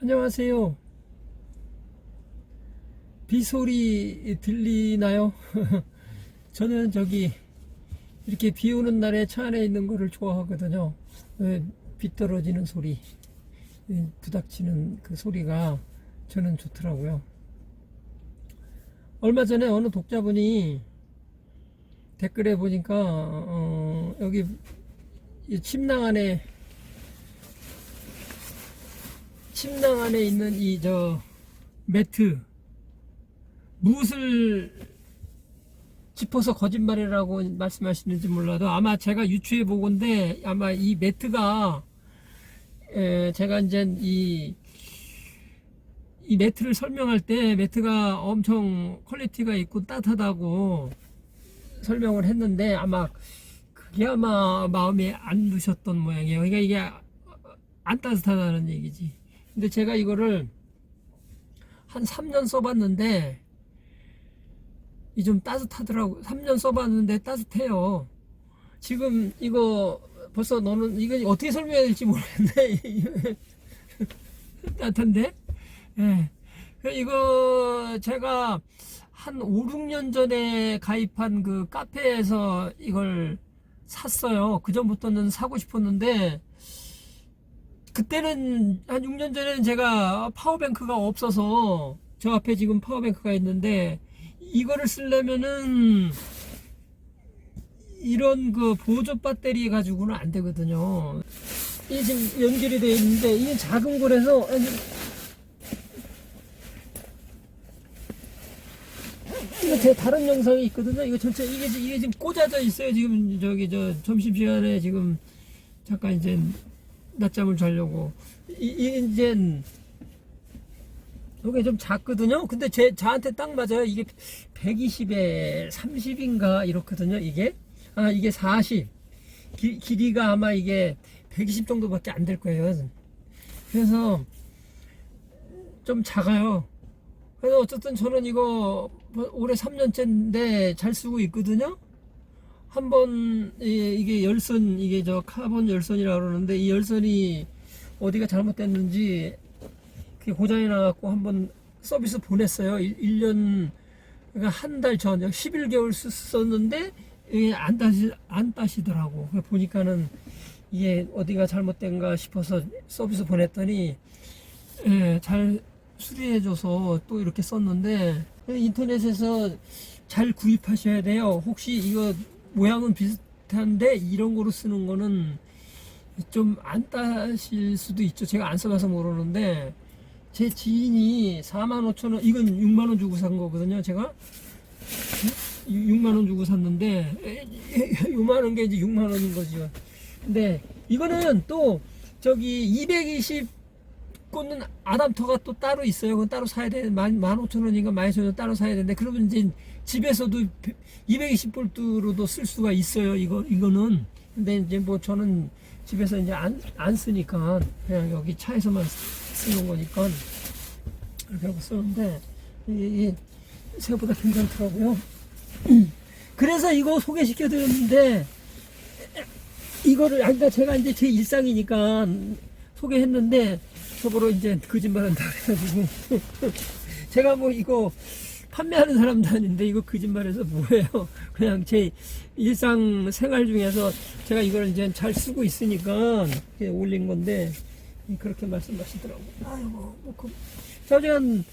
안녕하세요. 비 소리 들리나요? 저는 저기 이렇게 비 오는 날에 차 안에 있는 거를 좋아하거든요. 예, 비 떨어지는 소리, 예, 부닥치는 그 소리가 저는 좋더라고요. 얼마 전에 어느 독자분이 댓글에 보니까 어, 여기 이 침낭 안에 침낭 안에 있는 이 저 매트 무엇을 짚어서 거짓말이라고 말씀하시는지 몰라도 아마 제가 유추해 보건데 아마 이 매트가 에, 제가 이제 이, 이 매트를 설명할 때 매트가 엄청 퀄리티가 있고 따뜻하다고 설명을 했는데 아마 그게 아마 마음에 안 드셨던 모양이에요. 그러니까 이게 안 따뜻하다는 얘기지. 근데 제가 이거를 한 3년 써봤는데 이 좀 따뜻하더라고. 3년 써봤는데 따뜻해요. 지금 이거 벌써 너는 이거 어떻게 설명해야 될지 모르겠네. 따뜻한데? 예. 그 이거 제가 한 5, 6년 전에 가입한 그 카페에서 이걸 샀어요. 그 전부터는 사고 싶었는데 그때는 한 6년 전에는 제가 파워뱅크가 없어서 저 앞에 지금 파워뱅크가 있는데 이거를 쓰려면은 이런 그 보조 배터리 가지고는 안 되거든요. 이게 지금 연결이 되어 있는데 이게 작은 거라서 이거 제 다른 영상이 있거든요. 이거 전체 이게 지금 꽂아져 있어요. 지금 저기 저 점심 시간에 지금 잠깐 이제 낮잠을 자려고 이, 이 이제 이게 좀 작거든요. 근데 제 저한테 딱 맞아요. 이게 120에 30인가 이렇거든요. 이게 아 이게 40 기, 길이가 아마 이게 120 정도밖에 안 될 거예요. 그래서 좀 작아요. 그래서 어쨌든 저는 이거 뭐 올해 3년째인데 잘 쓰고 있거든요. 한번 이게 열선 이게 저 카본 열선이라 그러는데 이 열선이 어디가 잘못됐는지 그게 고장이 나갖고 한번 서비스 보냈어요. 1, 년 그러니까 한 달 전, 11개월 썼는데 이게 안 따시 안 따시더라고. 보니까는 이게 어디가 잘못된가 싶어서 서비스 보냈더니 예, 잘 수리해줘서 또 이렇게 썼는데 인터넷에서 잘 구입하셔야 돼요. 혹시 이거 모양은 비슷한데 이런 거로 쓰는 거는 좀 안 따실 수도 있죠. 제가 안 써봐서 모르는데 제 지인이 4만 5천 원, 이건 6만 원 주고 산 거거든요. 제가 6만 원 주고 샀는데 요만한 게 이제 6만 원인 거죠. 근데 이거는 또 저기 220 꽂는 아답터가 또 따로 있어요. 그건 따로 사야 돼. 만, 만 오천 원인가 만 이천 원 따로 사야 되는데, 그러면 이제 집에서도 220볼트로도 쓸 수가 있어요. 이거, 이거는. 근데 이제 뭐 저는 집에서 이제 안, 안 쓰니까 그냥 여기 차에서만 쓰는 거니까 이렇게 하고 쓰는데, 이게 생각보다 괜찮더라고요. 그래서 이거 소개시켜 드렸는데, 이거를, 아까 제가 이제 제 일상이니까 소개했는데, 속으로 이제 거짓말한다 그래가지고. 제가 뭐 이거 판매하는 사람도 아닌데 이거 거짓말해서 뭐예요? 그냥 제 일상 생활 중에서 제가 이걸 이제 잘 쓰고 있으니까 이렇게 올린 건데 그렇게 말씀하시더라고 아이고 뭐 그, 저는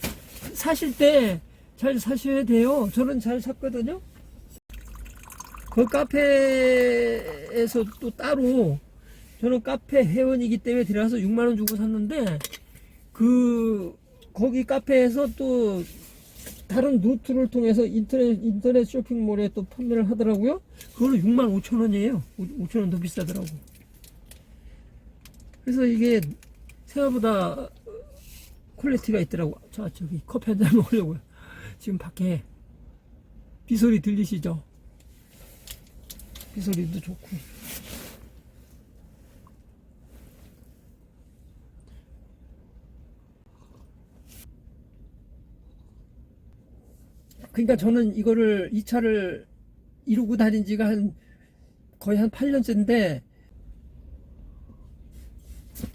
사실 때 잘 사셔야 돼요. 저는 잘 샀거든요. 그 카페에서 또 따로 저는 카페 회원이기 때문에 들어가서 6만 원 주고 샀는데 그 거기 카페에서 또 다른 루트를 통해서 인터넷 인터넷 쇼핑몰에 또 판매를 하더라고요. 그거는 6만 5천 원이에요. 5천 원 더 비싸더라고. 그래서 이게 생각보다 퀄리티가 있더라고. 저 저기 커피 한 잔 먹으려고요. 지금 밖에 비 소리 들리시죠? 비 소리도 좋고. 그러니까 저는 이거를 이 차를 이루고 다닌 지가 한 거의 한 8년째인데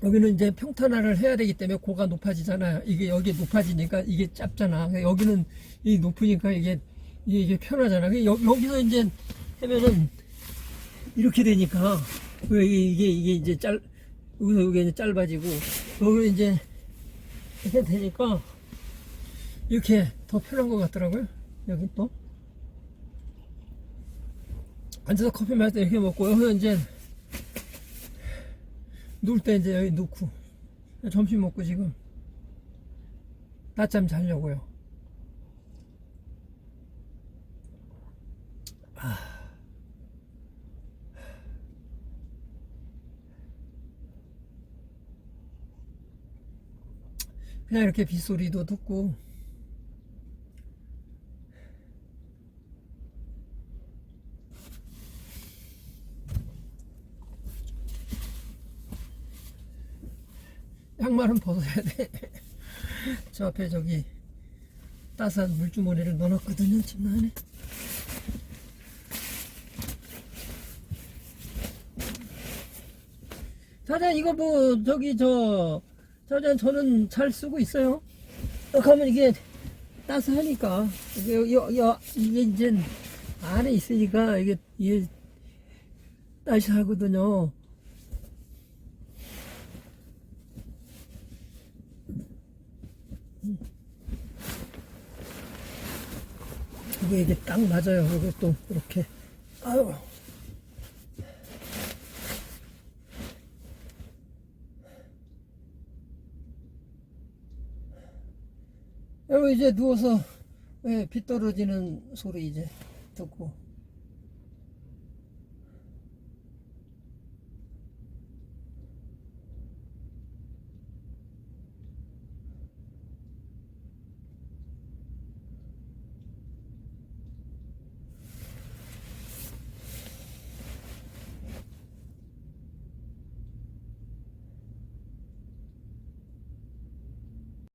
여기는 이제 평탄화를 해야 되기 때문에 고가 높아지잖아요. 이게 여기 높아지니까 이게 짧잖아. 그러니까 여기는 이 높으니까 이게 이게, 편하잖아. 그러니까 여, 여기서 이제 하면은 이렇게 되니까 왜 이게 이게, 이게 이제 짧 여기서 여기 이제 짧아지고 여기 이제 이렇게 되니까 이렇게 더 편한 것 같더라고요. 여기 또 앉아서 커피 마실 때 이렇게 먹고 여기 이제 누울 때 이제 여기 놓고 점심 먹고 지금 낮잠 자려고요. 아. 그냥 이렇게 빗소리도 듣고 양말은 벗어야 돼. 저 앞에 저기 따스한 물주머니를 넣어놨거든요. 집 안에. 사장 이거 뭐 저기 저 사장 저는 잘 쓰고 있어요. 어, 가면 이게 따스하니까 이게 여, 여, 이게 이제 안에 있으니까 이게 이게 따스하거든요. 이게 이게 딱 맞아요. 이것도 이렇게 아유. 여기 이제 누워서 예, 비 떨어지는 소리 이제 듣고